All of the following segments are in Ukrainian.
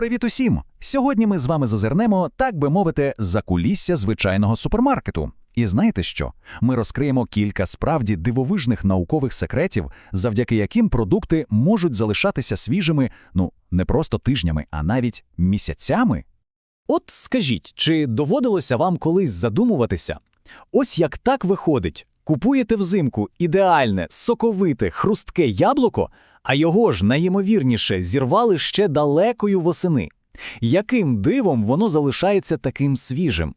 Привіт усім! Сьогодні ми з вами зазирнемо, так би мовити, за кулісся звичайного супермаркету. І знаєте що? Ми розкриємо кілька справді дивовижних наукових секретів, завдяки яким продукти можуть залишатися свіжими, ну не просто тижнями, а навіть місяцями. От скажіть, чи доводилося вам колись задумуватися? Ось як так виходить: купуєте взимку ідеальне, соковите, хрустке яблуко, а його ж найімовірніше зірвали ще далекою восени. Яким дивом воно залишається таким свіжим?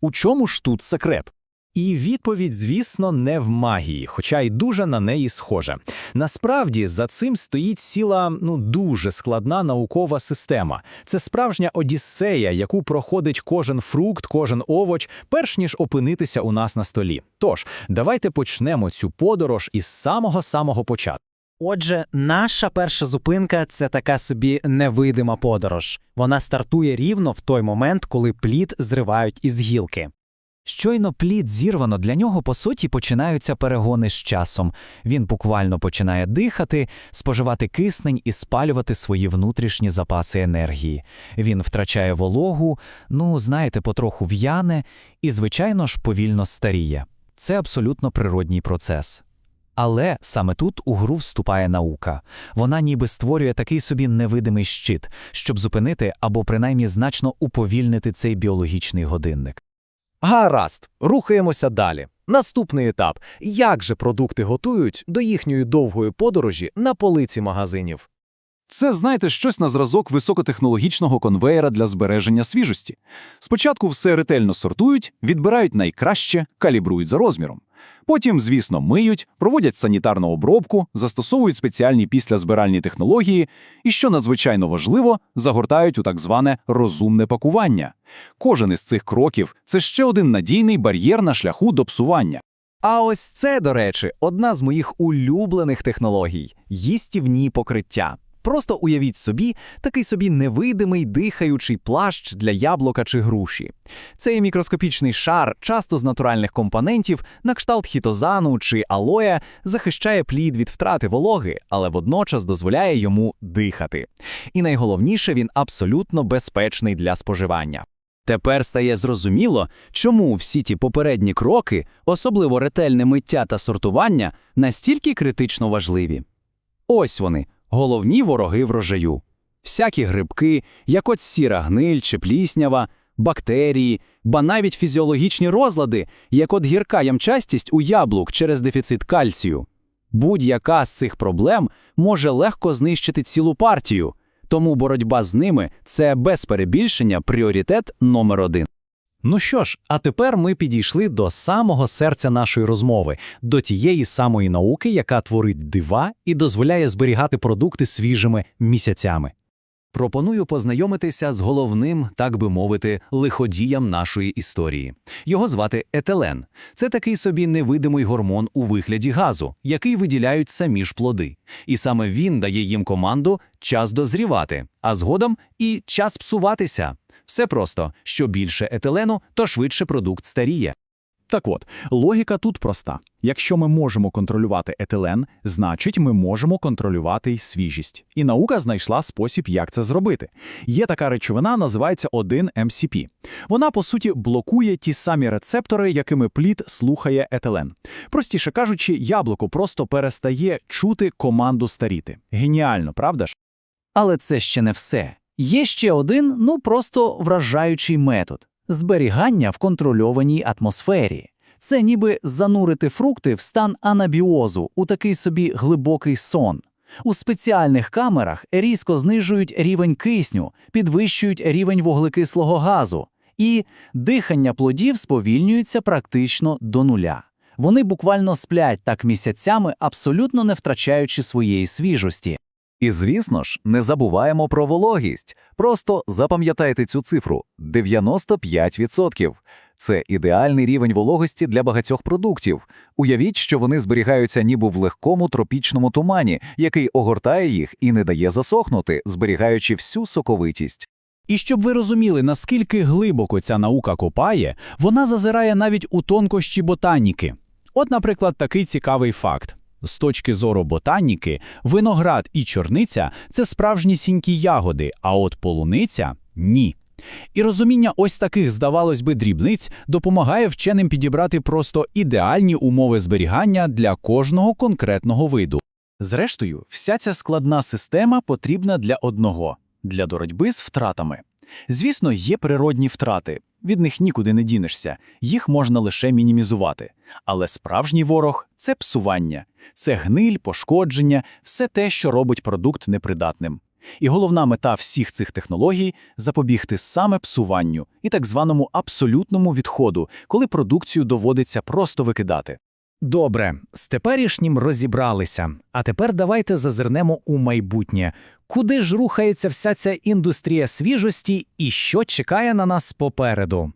У чому ж тут секрет? І відповідь, звісно, не в магії, хоча й дуже на неї схожа. Насправді за цим стоїть ціла ну дуже складна наукова система. Це справжня одіссея, яку проходить кожен фрукт, кожен овоч, перш ніж опинитися у нас на столі. Тож давайте почнемо цю подорож із самого самого початку. Отже, наша перша зупинка це така собі невидима подорож. Вона стартує рівно в той момент, коли плід зривають із гілки. Щойно плід зірвано, для нього по суті починаються перегони з часом. Він буквально починає дихати, споживати киснень і спалювати свої внутрішні запаси енергії. Він втрачає вологу, ну знаєте, потроху в'яне і, звичайно ж, повільно старіє. Це абсолютно природній процес. Але саме тут у гру вступає наука. Вона ніби створює такий собі невидимий щит, щоб зупинити або принаймні значно уповільнити цей біологічний годинник. Гаразд, рухаємося далі. Наступний етап: як же продукти готують до їхньої довгої подорожі на полиці магазинів? Це, знаєте, щось на зразок високотехнологічного конвеєра для збереження свіжості. Спочатку все ретельно сортують, відбирають найкраще, калібрують за розміром. Потім, звісно, миють, проводять санітарну обробку, застосовують спеціальні післязбиральні технології і, що надзвичайно важливо, загортають у так зване розумне пакування. Кожен із цих кроків це ще один надійний бар'єр на шляху до псування. А ось це, до речі, одна з моїх улюблених технологій їстівні покриття. Просто уявіть собі такий собі невидимий дихаючий плащ для яблука чи груші. Цей мікроскопічний шар, часто з натуральних компонентів, на кшталт хітозану чи алоя, захищає плід від втрати вологи, але водночас дозволяє йому дихати. І найголовніше, він абсолютно безпечний для споживання. Тепер стає зрозуміло, чому всі ті попередні кроки, особливо ретельне миття та сортування, настільки критично важливі. Ось вони, головні вороги врожаю. Всякі грибки, як от сіра гниль чи пліснява, бактерії, ба навіть фізіологічні розлади, як от гірка ямчастість у яблук через дефіцит кальцію. Будь-яка з цих проблем може легко знищити цілу партію, тому боротьба з ними це без перебільшення пріоритет номер один. Ну що ж, а тепер ми підійшли до самого серця нашої розмови, до тієї самої науки, яка творить дива і дозволяє зберігати продукти свіжими місяцями. Пропоную познайомитися з головним, так би мовити, лиходіям нашої історії. Його звати етилен. Це такий собі невидимий гормон у вигляді газу, який виділяють самі ж плоди. І саме він дає їм команду час дозрівати, а згодом і час псуватися. Все просто: що більше етилену, то швидше продукт старіє. Так от, логіка тут проста. Якщо ми можемо контролювати етилен, значить ми можемо контролювати й свіжість. І наука знайшла спосіб, як це зробити. Є така речовина, називається 1-МСП. Вона, по суті, блокує ті самі рецептори, якими плід слухає етилен. Простіше кажучи, яблуко просто перестає чути команду старіти. Геніально, правда ж? Але це ще не все. Є ще один, ну просто вражаючий метод зберігання в контрольованій атмосфері. Це ніби занурити фрукти в стан анабіозу у такий собі глибокий сон. У спеціальних камерах різко знижують рівень кисню, підвищують рівень вуглекислого газу, і дихання плодів сповільнюється практично до нуля. Вони буквально сплять так місяцями, абсолютно не втрачаючи своєї свіжості. І, звісно ж, не забуваємо про вологість. Просто запам'ятайте цю цифру 95%. Це ідеальний рівень вологості для багатьох продуктів. Уявіть, що вони зберігаються ніби в легкому тропічному тумані, який огортає їх і не дає засохнути, зберігаючи всю соковитість. І щоб ви розуміли, наскільки глибоко ця наука копає, вона зазирає навіть у тонкощі ботаніки. От, наприклад, такий цікавий факт. З точки зору ботаніки, виноград і чорниця – це справжні сінькі ягоди, а от полуниця – ні. І розуміння ось таких, здавалось би, дрібниць допомагає вченим підібрати просто ідеальні умови зберігання для кожного конкретного виду. Зрештою, вся ця складна система потрібна для одного – для боротьби з втратами. Звісно, є природні втрати, від них нікуди не дінешся, їх можна лише мінімізувати. Але справжній ворог – це псування, це гниль, пошкодження, все те, що робить продукт непридатним. І головна мета всіх цих технологій – запобігти саме псуванню і так званому абсолютному відходу, коли продукцію доводиться просто викидати. Добре, з теперішнім розібралися. А тепер давайте зазирнемо у майбутнє. Куди ж рухається вся ця індустрія свіжості і що чекає на нас попереду?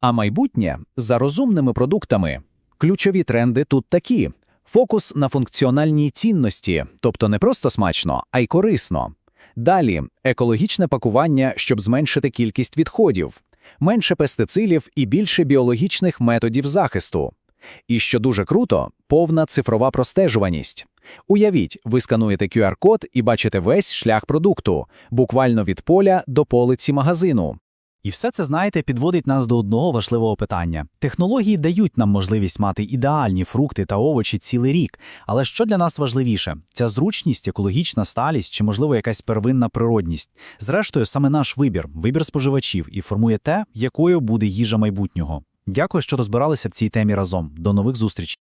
А майбутнє – за розумними продуктами. Ключові тренди тут такі. Фокус на функціональній цінності, тобто не просто смачно, а й корисно. Далі – екологічне пакування, щоб зменшити кількість відходів. Менше пестицидів і більше біологічних методів захисту. І що дуже круто – повна цифрова простежуваність. Уявіть, ви скануєте QR-код і бачите весь шлях продукту, буквально від поля до полиці магазину. І все це, знаєте, підводить нас до одного важливого питання. Технології дають нам можливість мати ідеальні фрукти та овочі цілий рік. Але що для нас важливіше? Ця зручність, екологічна сталість чи, можливо, якась первинна природність? Зрештою, саме наш вибір, вибір споживачів і формує те, якою буде їжа майбутнього. Дякую, що розбиралися в цій темі разом. До нових зустрічей.